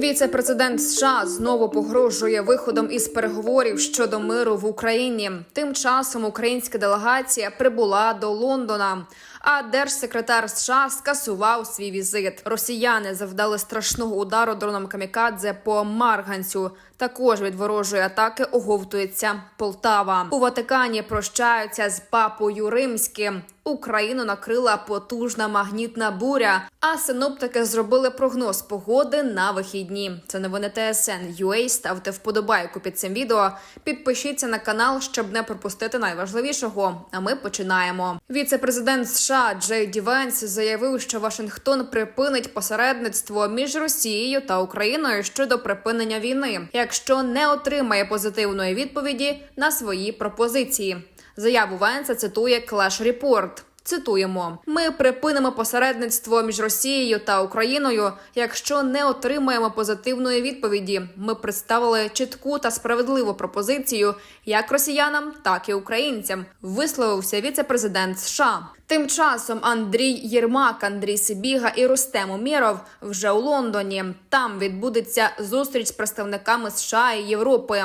Віце-президент США знову погрожує виходом із переговорів щодо миру в Україні. Тим часом українська делегація прибула до Лондона. А держсекретар США скасував свій візит. Росіяни завдали страшного удару дроном камікадзе по Марганцю. Також від ворожої атаки оговтується Полтава. У Ватикані прощаються з папою римським. Україну накрила потужна магнітна буря. А синоптики зробили прогноз погоди на вихідні. Це новини ТСН UA. Ставте вподобайку під цим відео. Підпишіться на канал, щоб не пропустити найважливішого. А ми починаємо. Віце-президент США Джей дівенс заявив, що Вашингтон припинить посередництво між Росією та Україною щодо припинення війни, якщо не отримає позитивної відповіді на свої пропозиції. Заяву Венса цитує Clash Report. Цитуємо: ми припинимо посередництво між Росією та Україною, якщо не отримаємо позитивної відповіді. Ми представили чітку та справедливу пропозицію як росіянам, так і українцям. Висловився віце-президент США. Тим часом Андрій Єрмак, Андрій Сибіга і Рустем Умєров вже у Лондоні. Там відбудеться зустріч з представниками США і Європи.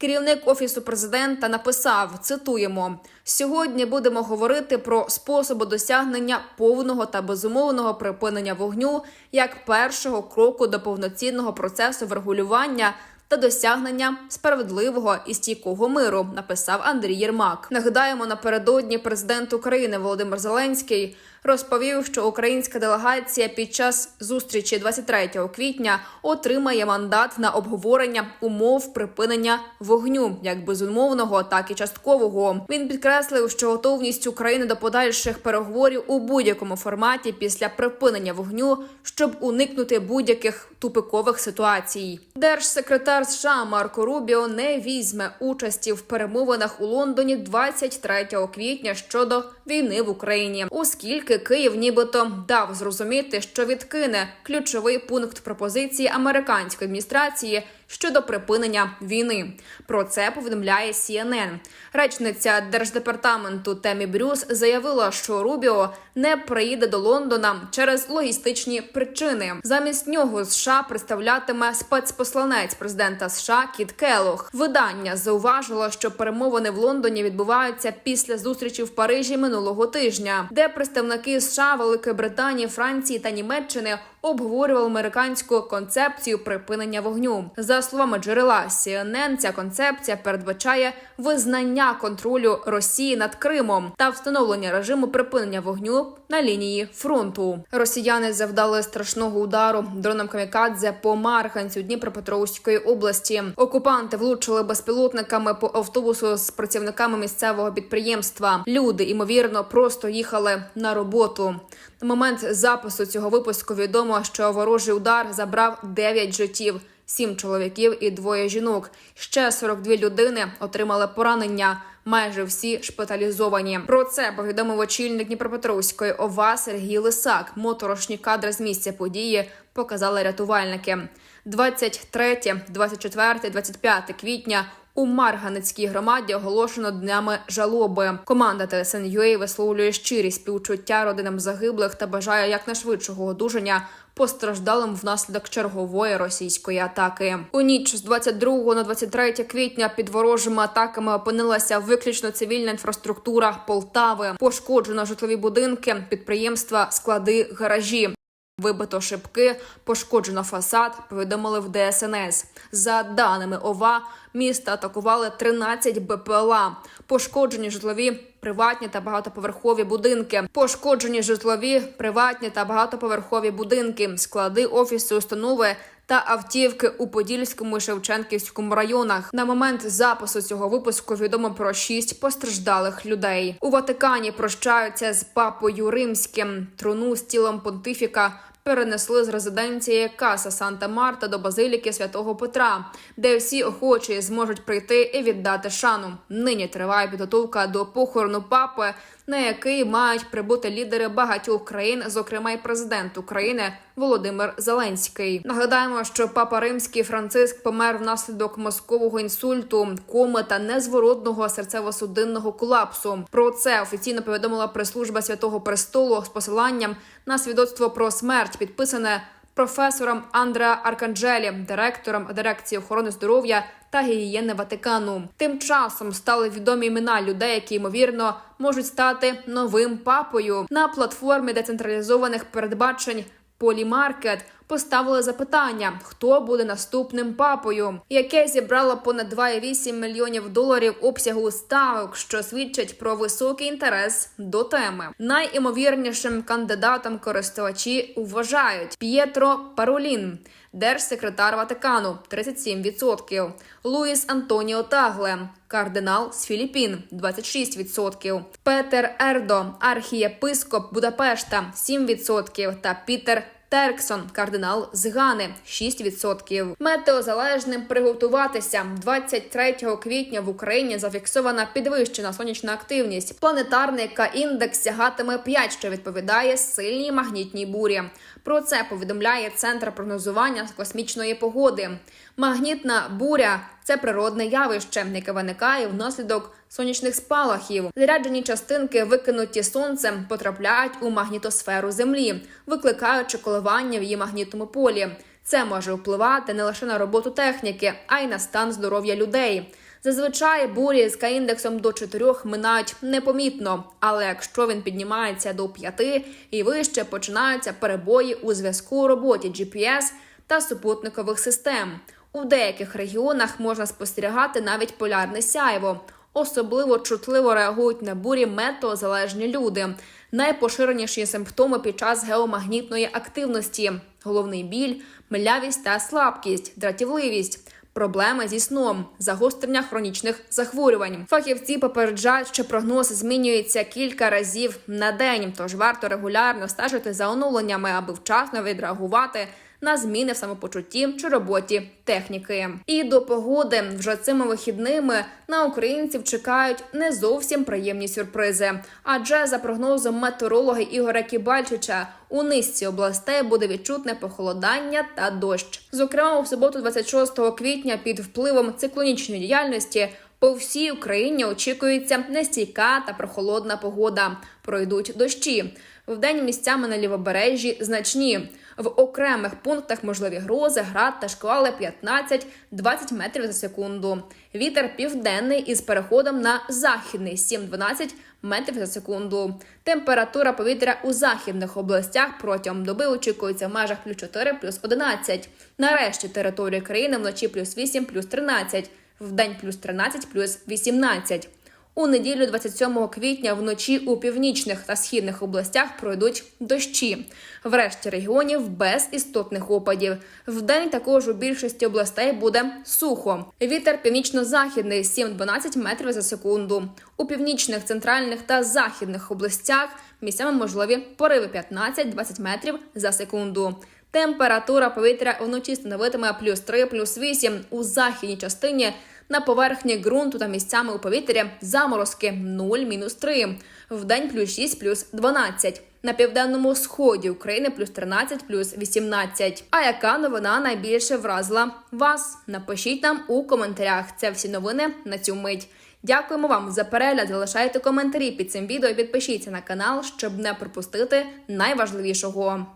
Керівник офісу президента написав: цитуємо: сьогодні будемо говорити про способи досягнення повного та безумовного припинення вогню як першого кроку до повноцінного процесу врегулювання та досягнення справедливого і стійкого миру, написав Андрій Єрмак. Нагадаємо, напередодні президент України Володимир Зеленський розповів, що українська делегація під час зустрічі 23 квітня отримає мандат на обговорення умов припинення вогню, як безумовного, так і часткового. Він підкреслив, що готовність України до подальших переговорів у будь-якому форматі після припинення вогню, щоб уникнути будь-яких тупикових ситуацій. Держсекретар США Марко Рубіо не візьме участі в перемовинах у Лондоні 23 квітня щодо війни в Україні, оскільки Київ нібито дав зрозуміти, що відкине ключовий пункт пропозиції американської адміністрації щодо припинення війни. Про це повідомляє CNN. Речниця держдепартаменту Темі Брюс заявила, що Рубіо не приїде до Лондона через логістичні причини. Замість нього США представлятиме спецпосланець президента США Кіт Келох. Видання зауважило, що перемовини в Лондоні відбуваються після зустрічі в Парижі минулого тижня, де представники США, Великої Британії, Франції та Німеччини обговорювали американську концепцію припинення вогню. За словами джерела CNN, ця концепція передбачає визнання контролю Росії над Кримом та встановлення режиму припинення вогню на лінії фронту. Росіяни завдали страшного удару дроном камікадзе по Марганцю Дніпропетровської області. Окупанти влучили безпілотниками по автобусу з працівниками місцевого підприємства. Люди ймовірно просто їхали на роботу. На момент запису цього випуску відомо, що ворожий удар забрав 9 життів. Сім чоловіків і двоє жінок. Ще 42 людини отримали поранення. Майже всі шпиталізовані. Про це повідомив очільник Дніпропетровської ОВА Сергій Лисак. Моторошні кадри з місця події показали рятувальники. 23, 24, 25 квітня у Марганецькій громаді оголошено днями жалоби. Команда ТСН.UA висловлює щирі співчуття родинам загиблих та бажає якнайшвидшого одужання постраждалим внаслідок чергової російської атаки. У ніч з 22 на 23 квітня під ворожими атаками опинилася виключно цивільна інфраструктура Полтави. Пошкоджено житлові будинки, підприємства, склади, гаражі. Вибито шибки, пошкоджено фасад. Повідомили в ДСНС. За даними ОВА, міста атакували 13 БПЛА. Пошкоджені житлові, приватні та багатоповерхові будинки. Пошкоджені житлові, приватні та багатоповерхові будинки, склади офіси, установи. Та автівки у Подільському і Шевченківському районах на момент запису цього випуску відомо про шість постраждалих людей. У Ватикані прощаються з папою римським. Труну з тілом понтифіка перенесли з резиденції Каса Санта Марта до базиліки святого Петра, де всі охочі зможуть прийти і віддати шану. Нині триває підготовка до похорону папи, на який мають прибути лідери багатьох країн, зокрема й президент України Володимир Зеленський. Нагадаємо, що папа римський Франциск помер внаслідок мозкового інсульту, коми та незворотного серцево-судинного колапсу. Про це офіційно повідомила прес-служба Святого Престолу з посиланням на свідоцтво про смерть, підписане професором Андреа Арканджелі, директором дирекції охорони здоров'я та гігієни Ватикану. Тим часом стали відомі імена людей, які ймовірно можуть стати новим папою на платформі децентралізованих передбачень. Полімаркет поставили запитання, хто буде наступним папою, яке зібрало понад 2,8 мільйонів доларів обсягу ставок, що свідчить про високий інтерес до теми. Найімовірнішим кандидатом користувачі вважають П'єтро Паролін. Держсекретар Ватикану 37%, Луїс Антоніо Тагле, кардинал з Філіппін 26%, Петер Ердо, архієпископ Будапешта 7% та Пітер Терксон, кардинал з Гани 6%. Метеозалежним приготуватися 23 квітня в Україні зафіксована підвищена сонячна активність. Планетарний К-індекс сягатиме 5, що відповідає сильній магнітній бурі. Про це повідомляє центр прогнозування космічної погоди. Магнітна буря це природне явище, яке виникає внаслідок сонячних спалахів. Заряджені частинки, викинуті сонцем, потрапляють у магнітосферу Землі, викликаючи коливання в її магнітному полі. Це може впливати не лише на роботу техніки, а й на стан здоров'я людей. Зазвичай бурі з К-індексом до 4 минають непомітно, але якщо він піднімається до 5 і вище починаються перебої у зв'язку роботі GPS та супутникових систем. У деяких регіонах можна спостерігати навіть полярне сяйво. Особливо чутливо реагують на бурі метеозалежні люди. Найпоширеніші симптоми під час геомагнітної активності: головний біль, млявість та слабкість, дратівливість. Проблеми зі сном, загострення хронічних захворювань. Фахівці попереджають, що прогноз змінюється кілька разів на день, тож варто регулярно стежити за оновленнями, аби вчасно відреагувати на зміни в самопочутті чи роботі техніки. І до погоди вже цими вихідними на українців чекають не зовсім приємні сюрпризи. Адже за прогнозом метеоролога Ігоря Кібальчича у низці областей буде відчутне похолодання та дощ. Зокрема, у суботу, 26 квітня, під впливом циклонічної діяльності. По всій Україні очікується нестійка та прохолодна погода. Пройдуть дощі. Вдень місцями на лівобережжі значні. В окремих пунктах можливі грози, град та шквали 15-20 метрів за секунду. Вітер південний із переходом на західний 7-12 метрів за секунду. Температура повітря у західних областях протягом доби очікується в межах плюс 4, плюс 11. Нарешті території країни вночі плюс 8, плюс 13. Вдень плюс 13, плюс 18. У неділю 27 квітня вночі у північних та східних областях пройдуть дощі. В решті регіонів без істотних опадів. Вдень також у більшості областей буде сухо. Вітер північно-західний 7-12 метрів за секунду. У північних, центральних та західних областях місцями можливі пориви 15-20 метрів за секунду. Температура повітря вночі становитиме плюс 3, плюс 8 у західній частині. На поверхні ґрунту та місцями у повітрі заморозки 0-3. Вдень плюс 6, плюс 12. На південному сході України плюс 13, плюс 18. А яка новина найбільше вразила вас? Напишіть нам у коментарях. Це всі новини на цю мить. Дякуємо вам за перегляд. Залишайте коментарі під цим відео. і Підпишіться на канал, щоб не пропустити найважливішого.